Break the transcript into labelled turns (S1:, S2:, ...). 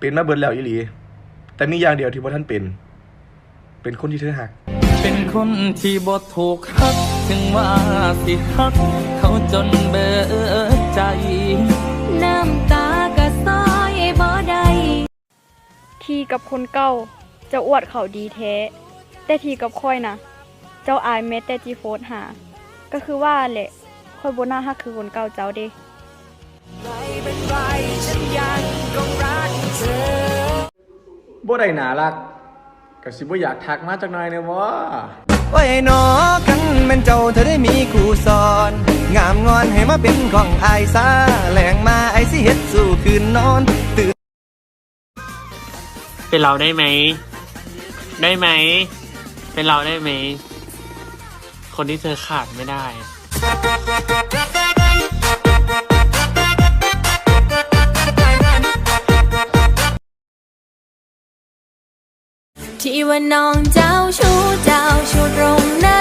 S1: เป็นมาเบิดแล้วอีหลี แต่มีอย่างเดียวที่ว่าท่านเป็น เป็นคนที่เธอหัก
S2: เป็นคนที่บ่ถูกฮัก ถึงว่าสิฮัก เขาจนเบิดใจ
S3: น้ำตากะซ้อยบ่ได้
S4: ทีกับคนเก่าเจะอวดเขาดีแท้ แต่ทีกับค่อยนะเจ้าอายเม็ดแต่จีโฟสหา ก็คือว่าแหละค่อยบน่าฮักคือคนเก่าเจ้าเด้
S1: บ่ได้หนารักก็สิบ่อยากทักมาจักหน่อยเนี่ยว่า
S5: โอ้ยหนอกันเป็นเจ้าเธอได้มีคู่สอน งามงอนให้มาเป็นของอายซาแหลงมาไอายสิเฮ็ดสู่คืนนอนตื่น
S6: เป็นเราได้ไหม ได้ไหม เป็นเราได้ไหม คนที่เธอขาดไม่ได้
S3: ที่ว่าน้องเจ้าชู้เจ้าชู้ตรงน้ำ